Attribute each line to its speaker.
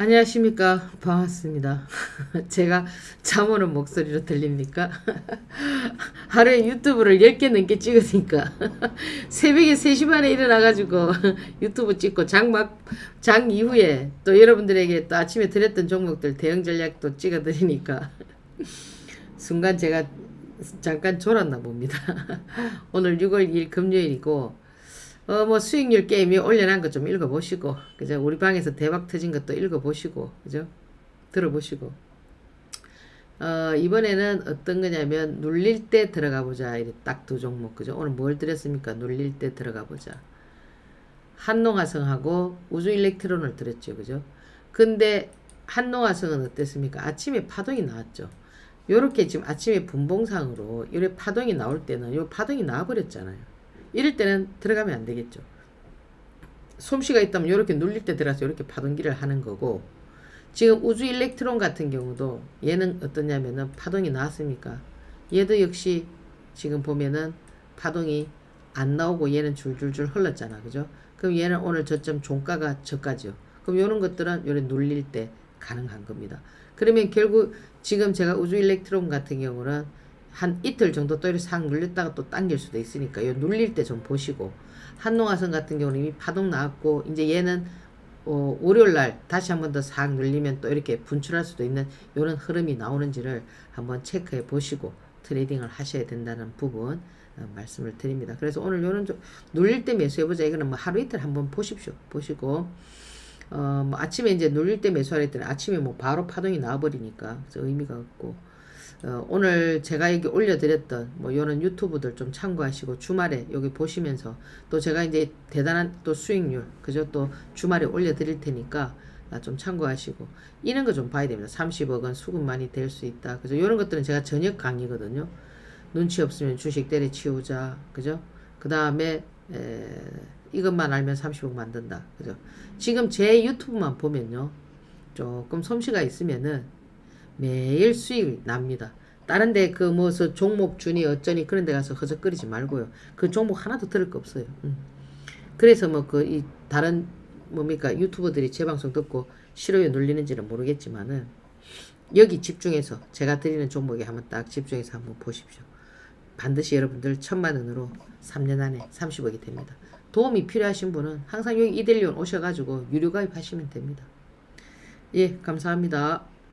Speaker 1: 안녕하십니까. 반갑습니다. 제가 잠 오는 목소리로 들립니까? 하루에 유튜브를 10개 넘게 찍으니까 새벽에 3시 반에 일어나가지고 유튜브 찍고 장막, 장 이후에 또 여러분들에게 또 아침에 드렸던 종목들 대응 전략도 찍어드리니까 순간 제가 잠깐 졸았나 봅니다. 오늘 6월 2일 금요일이고 어 뭐 수익률 게임이 올려놓은 것 좀 읽어보시고 그죠? 우리 방에서 대박 터진 것도 읽어보시고 그죠? 들어보시고 어 이번에는 어떤 거냐면 눌릴 때 들어가 보자 이래 딱두 종목 그죠? 오늘 뭘 드렸습니까? 눌릴 때 들어가 보자 한농화성하고 우주 일렉트론을 드렸죠 그죠? 근데 한농화성은 어땠습니까? 아침에 파동이 나왔죠. 요렇게 지금 아침에 분봉상으로 이렇게 파동이 나올 때는 요 파동이 나와버렸잖아요. 이럴 때는 들어가면 안 되겠죠. 솜씨가 있다면 이렇게 눌릴 때 들어가서 이렇게 파동기를 하는 거고 지금 우주 일렉트론 같은 경우도 얘는 어떠냐면은 파동이 나왔습니까? 얘도 역시 지금 보면은 파동이 안 나오고 얘는 줄줄줄 흘렀잖아. 그죠? 그럼 얘는 오늘 저점 종가가 저까지요. 그럼 이런 것들은 요래 눌릴 때 가능한 겁니다. 그러면 결국 지금 제가 우주 일렉트론 같은 경우는 한 이틀 정도 또 이렇게 싹 눌렸다가 또 당길 수도 있으니까 요 눌릴 때 좀 보시고 한농화성 같은 경우는 이미 파동 나왔고 이제 얘는 어, 월요일 날 다시 한 번 더 싹 눌리면 또 이렇게 분출할 수도 있는 이런 흐름이 나오는지를 한번 체크해 보시고 트레이딩을 하셔야 된다는 부분 어, 말씀을 드립니다. 그래서 오늘 요런 좀 눌릴 때 매수해 보자. 이거는 뭐 하루 이틀 한번 보십시오. 보시고 어, 뭐 아침에 이제 눌릴 때 매수하라 했더니 아침에 뭐 바로 파동이 나와버리니까 의미가 없고 어, 오늘 제가 여기 올려드렸던 뭐 요런 유튜브들 좀 참고하시고 주말에 여기 보시면서 또 제가 이제 대단한 또 수익률 그죠 또 주말에 올려드릴 테니까 아, 좀 참고하시고 이런 거 좀 봐야 됩니다. 30억 원 수급만이 될 수 있다. 그죠 요런 것들은 제가 저녁 강의거든요. 눈치 없으면 주식 때려치우자 그죠 그 다음에 이것만 알면 30억 만든다 그죠 지금 제 유튜브만 보면요 조금 솜씨가 있으면은 매일 수익 납니다. 다른 데 그 무슨 종목 주니 어쩌니 그런 데 가서 허적거리지 말고요. 그 종목 하나도 들을 거 없어요. 음. 그래서 뭐 그 이 다른 뭡니까 유튜버들이 제 방송 듣고 싫어요 눌리는지는 모르겠지만은 여기 집중해서 제가 드리는 종목에 한번 딱 집중해서 한번 보십시오. 반드시 여러분들 천만 원으로 3년 안에 30억이 됩니다. 도움이 필요하신 분은 항상 여기 이델리온 오셔가지고 유료 가입하시면 됩니다. 예, 감사합니다.